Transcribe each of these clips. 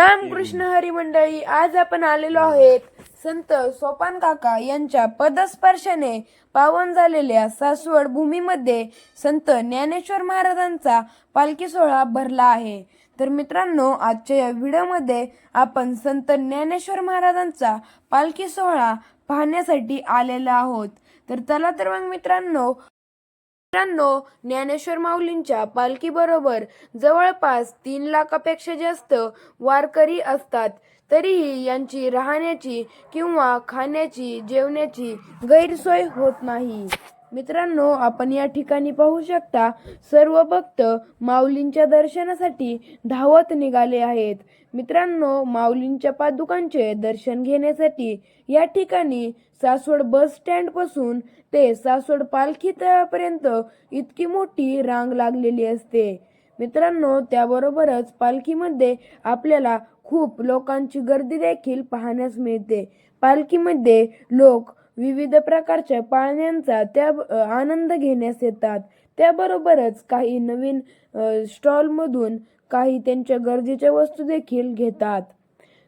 रामकृष्ण हरी मंडळी आज आपण आलेलो आहेत संत सोपान काका यांच्या पदस्पर्शाने पावन झालेल्या सासवड भूमीमध्ये संत ज्ञानेश्वर महाराजांचा पालखी सोहळा भरला आहे. तर मित्रांनो आजच्या या व्हिडिओमध्ये आपण संत ज्ञानेश्वर महाराजांचा पालखी सोहळा पाहण्यासाठी आलेला आहोत. तर चला तर मग मित्रांनो मित्रांनो ज्ञानेश्वर माऊलींच्या पालखीबरोबर जवळपास तीन लाखापेक्षा जास्त वारकरी असतात. तरीही यांची राहण्याची किंवा खाण्याची जेवण्याची गैरसोय होत नाही. मित्रांनो आपण या ठिकाणी पाहू शकता सर्व भक्त माऊलींच्या दर्शनासाठी धावत निघाले आहेत. मित्रांनो माऊलींच्या पादुकांचे दर्शन घेण्यासाठी या ठिकाणी सासवड बस स्टँडपासून ते सासवड पालखी तळापर्यंत इतकी मोठी रांग लागलेली असते. मित्रांनो त्याबरोबरच पालखीमध्ये आपल्याला खूप लोकांची गर्दी देखील पाहण्यास मिळते. पालखीमध्ये लोक विविध प्रकारच्या पाळण्यांचा त्या आनंद घेण्यास येतात. त्याबरोबरच काही नवीन स्टॉलमधून काही त्यांच्या गरजेच्या वस्तू देखील घेतात.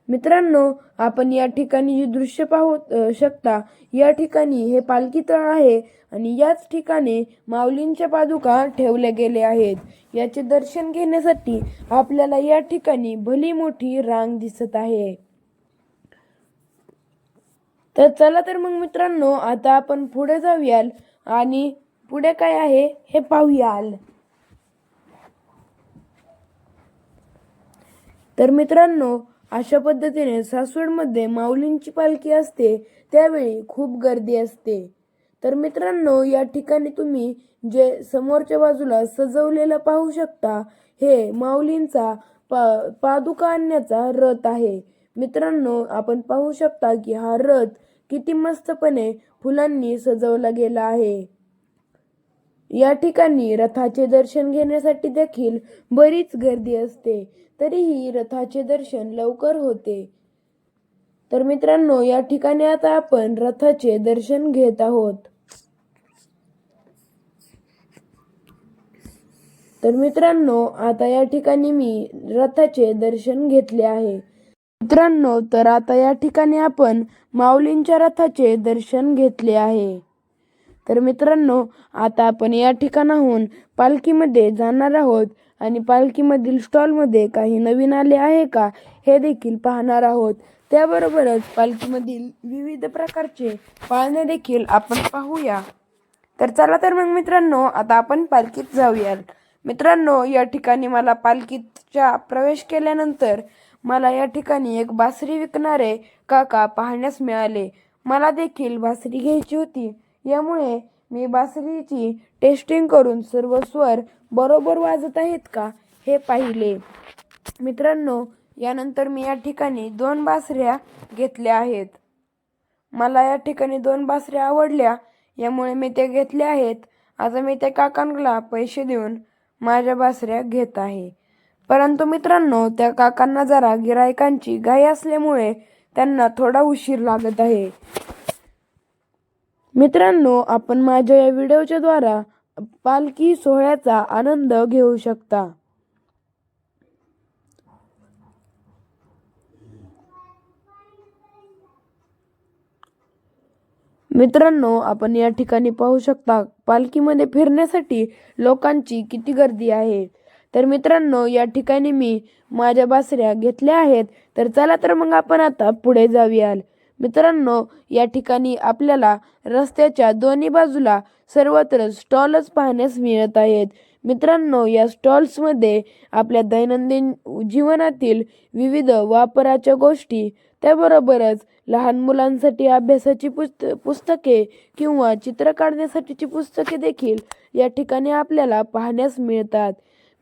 मित्रांनो आपण या ठिकाणी जे दृश्य पाहू शकता या ठिकाणी हे पालखी तळ आहे आणि याच ठिकाणी माऊलींच्या पादुका ठेवल्या गेल्या आहेत. याचे दर्शन घेण्यासाठी आपल्याला या ठिकाणी भली मोठी रांग दिसत आहे. तर चला तर मग मित्रांनो आता आपण पुढे जाऊयाल. आणि पुढे काय आहे हे पाहूयाल. तर मित्रांनो अशा पद्धतीने सासवडमध्ये माऊलींची पालखी असते त्यावेळी खूप गर्दी असते. तर मित्रांनो या ठिकाणी तुम्ही जे समोरच्या बाजूला सजवलेलं पाहू शकता हे माऊलींचा पा पादुका आणण्याचा रथ आहे. मित्रांनो आपण पाहू शकता की हा रथ किती मस्तपणे फुलांनी सजवला गेला आहे. या ठिकाणी रथाचे दर्शन घेण्यासाठी देखील बरीच गर्दी असते. तरीही रथाचे दर्शन लवकर होते. तर मित्रांनो या ठिकाणी आता आपण रथाचे दर्शन घेत आहोत. तर मित्रांनो आता या ठिकाणी मी रथाचे दर्शन घेतले आहे. मित्रांनो तर आता या ठिकाणी आपण माऊलींच्या रथाचे दर्शन घेतले आहे. तर मित्रांनो आता आपण या ठिकाणाहून पालखीमध्ये जाणार आहोत आणि पालखीमधील स्टॉलमध्ये काही नवीन आले आहे का हे देखील पाहणार आहोत. त्याबरोबरच पालखीमधील विविध प्रकारचे पाळणे देखील आपण पाहूया. तर चला तर मग मित्रांनो आता आपण पालखीत जाऊया मित्रांनो या ठिकाणी मला पालखीच्या प्रवेश केल्यानंतर मला या ठिकाणी एक बासरी विकणारे काका पाहण्यास मिळाले. मला देखील बासरी घ्यायची होती. यामुळे मी बासरीची टेस्टिंग करून सर्व स्वर बरोबर वाजत आहेत का हे पाहिले. मित्रांनो यानंतर मी या ठिकाणी दोन बासऱ्या घेतल्या आहेत. मला या ठिकाणी दोन बासऱ्या आवडल्या. यामुळे मी त्या घेतल्या आहेत. आता मी त्या काकांना पैसे देऊन माझ्या बासऱ्या घेत आहे. परंतु मित्रांनो त्या काकांना जरा गिरायकांची घाई असल्यामुळे त्यांना थोडा उशीर लागत आहे. मित्रांनो आपण माझ्या या व्हिडिओच्या द्वारा पालखी सोहळ्याचा आनंद घेऊ शकता. मित्रांनो आपण या ठिकाणी पाहू शकता पालखीमध्ये फिरण्यासाठी लोकांची किती गर्दी आहे. तर मित्रांनो या ठिकाणी मी माझ्या बासऱ्या घेतल्या आहेत. तर चला तर मग आपण आता पुढे जाऊयाल मित्रांनो या ठिकाणी आपल्याला रस्त्याच्या दोन्ही बाजूला सर्वत्र स्टॉलच पाहण्यास मिळत आहेत. मित्रांनो या स्टॉल्समध्ये आपल्या दैनंदिन जीवनातील विविध वापराच्या गोष्टी त्याबरोबरच लहान मुलांसाठी अभ्यासाची पुस्त पुस्तके किंवा चित्र काढण्यासाठीची पुस्तके देखील या ठिकाणी आपल्याला पाहण्यास मिळतात.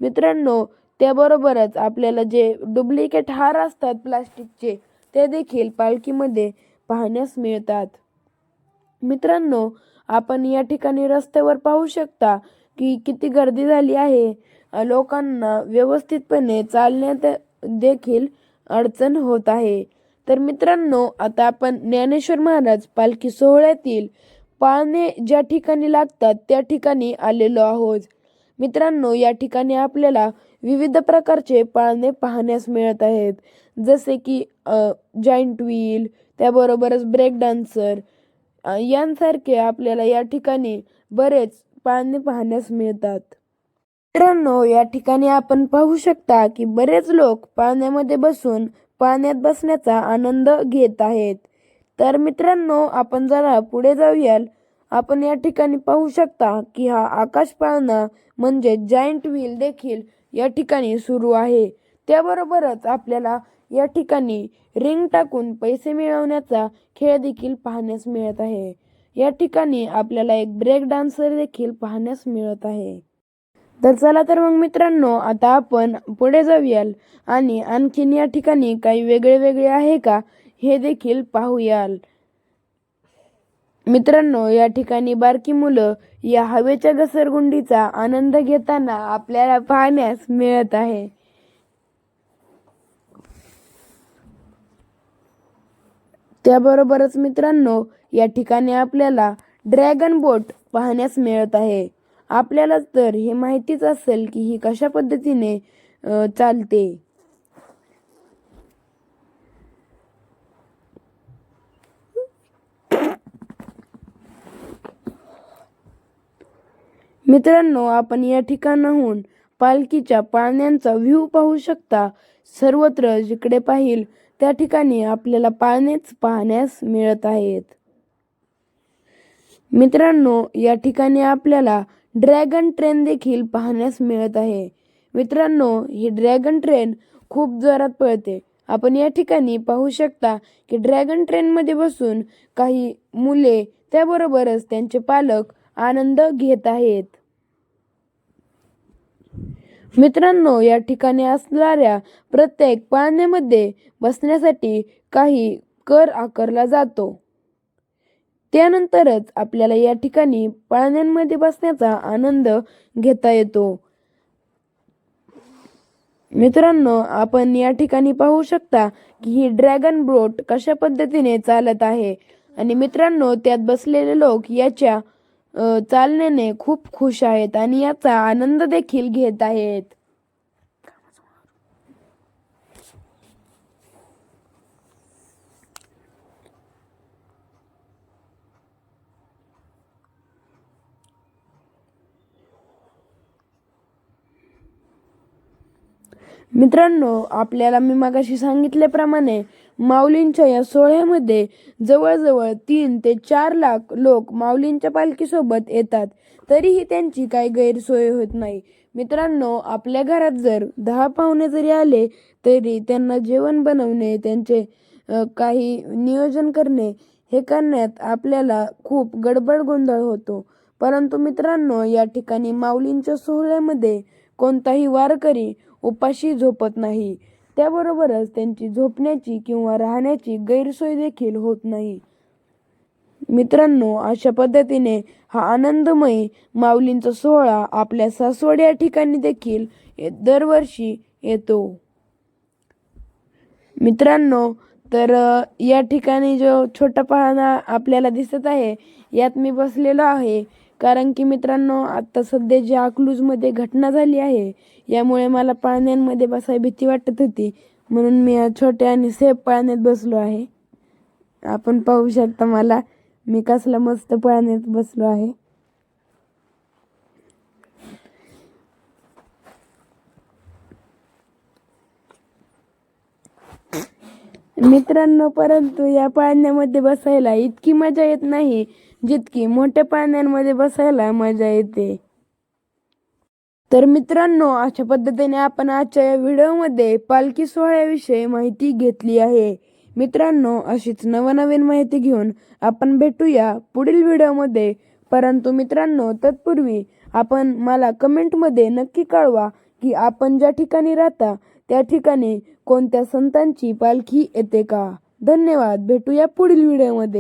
मित्रांनो त्याबरोबरच आपल्याला जे डुप्लिकेट हार असतात प्लास्टिकचे ते देखील पालखीमध्ये पाहण्यास मिळतात. मित्रांनो आपण या ठिकाणी रस्त्यावर पाहू शकता की किती गर्दी झाली आहे. लोकांना व्यवस्थितपणे चालण्यात देखील अडचण होत आहे. तर मित्रांनो आता आपण ज्ञानेश्वर महाराज पालखी सोहळ्यातील पाळणे ज्या ठिकाणी लागतात त्या ठिकाणी आलेलो आहोत. मित्रांनो या ठिकाणी आपल्याला विविध प्रकारचे पाळणे पाहण्यास मिळत आहेत. जसे की जॉईंट व्हील त्याबरोबरच ब्रेक डान्सर यांसारखे आपल्याला या ठिकाणी बरेच पाळणे पाहण्यास मिळतात. मित्रांनो या ठिकाणी आपण पाहू शकता की बरेच लोक पाळण्यामध्ये बसून पाळण्यात बसण्याचा आनंद घेत आहेत. तर मित्रांनो आपण जरा पुढे जाऊयाल आपण या ठिकाणी पाहू शकता की हा आकाश पाळणा म्हणजे जायंट व्हील देखील या ठिकाणी सुरू आहे. त्याबरोबरच आपल्याला या ठिकाणी रिंग टाकून पैसे मिळवण्याचा खेळ देखील पाहण्यास मिळत आहे. या ठिकाणी आपल्याला एक ब्रेक डान्सर देखील पाहण्यास मिळत आहे. तर चला तर मग मित्रांनो आता आपण पुढे जाऊयाल आणि आणखीन या ठिकाणी काही वेगळे वेगळे आहे का हे देखील पाहूयाल मित्रांनो या ठिकाणी बारकी मुलं या हवेच्या घसरगुंडीचा आनंद घेताना आपल्याला पाहण्यास मिळत आहे. त्याबरोबरच मित्रांनो या ठिकाणी आपल्याला ड्रॅगन बोट पाहण्यास मिळत आहे. आपल्याला तर हे माहितीच असेल की ही कशा पद्धतीने चालते. मित्रांनो आपण या ठिकाणाहून पालखीच्या पाळण्यांचा व्ह्यू पाहू शकता. सर्वत्र जिकडे पाहिल त्या ठिकाणी आपल्याला पाळणेच पाहण्यास मिळत आहेत. मित्रांनो या ठिकाणी आपल्याला ड्रॅगन ट्रेन देखील पाहण्यास मिळत आहे. मित्रांनो ही ड्रॅगन ट्रेन खूप जोरात पळते. आपण या ठिकाणी पाहू शकता की ड्रॅगन ट्रेनमध्ये बसून काही मुले त्याबरोबरच त्यांचे पालक आनंद घेत आहेत. मित्रांनो या ठिकाणी असणाऱ्या प्रत्येक पाळण्यामध्ये बसण्यासाठी काही कर आकारला जातो. त्यानंतरच आपल्याला या ठिकाणी पाळण्यांमध्ये बसण्याचा आनंद घेता येतो. मित्रांनो आपण या ठिकाणी पाहू शकता की ही ड्रॅगन बोट कशा पद्धतीने चालत आहे. आणि मित्रांनो त्यात बसलेले लोक याच्या चालण्याने खूप खुश आहेत आणि याचा आनंद देखील घेत आहेत. मित्रांनो आपल्याला मी मागाशी सांगितल्याप्रमाणे माऊलींच्या या सोहळ्यामध्ये जवळजवळ तीन ते चार लाख लोक माऊलींच्या पालखीसोबत येतात. तरीही त्यांची काही गैरसोय होत नाही. मित्रांनो आपल्या घरात जर दहा पाहुणे जरी आले तरी त्यांना जेवण बनवणे त्यांचे काही नियोजन करणे हे करण्यात आपल्याला खूप गडबड गोंधळ होतो. परंतु मित्रांनो या ठिकाणी माऊलींच्या सोहळ्यामध्ये कोणताही वारकरी उपाशी झोपत नाही. त्याबरोबरच त्यांची झोपण्याची किंवा राहण्याची गैरसोय देखील होत नाही. मित्रांनो अशा पद्धतीने हा आनंदमयी माऊलींचा सोहळा आपल्या सासवड या ठिकाणी देखील दरवर्षी येतो. मित्रांनो तर या ठिकाणी जो छोटा पाहणा आपल्याला दिसत आहे यात मी बसलेलो आहे. कारण की मित्रांनो आता सध्या जी अकलूजमध्ये घटना झाली आहे यामुळे मला पाळण्यांमध्ये बसाय भीती वाटत होती. म्हणून मी छोट्या आणि सेफ पाळण्यात बसलो आहे. आपण पाहू शकता मला मी कसला मस्त पाळण्यात बसलो आहे. मित्रांनो परंतु या पाळण्यामध्ये बसायला इतकी मजा येत नाही. जितकी मोठ्या पाळण्यांमध्ये बसायला मजा येते. तर मित्रांनो अशा पद्धतीने आपण आजच्या या व्हिडिओमध्ये पालखी सोहळ्याविषयी माहिती घेतली आहे. मित्रांनो अशीच नवनवीन माहिती घेऊन आपण भेटूया पुढील व्हिडिओमध्ये. परंतु मित्रांनो तत्पूर्वी आपण मला कमेंटमध्ये नक्की कळवा की आपण ज्या ठिकाणी राहता त्या ठिकाणी कोणत्या संतांची पालखी येते का? धन्यवाद. भेटूया पुढील व्हिडिओमध्ये.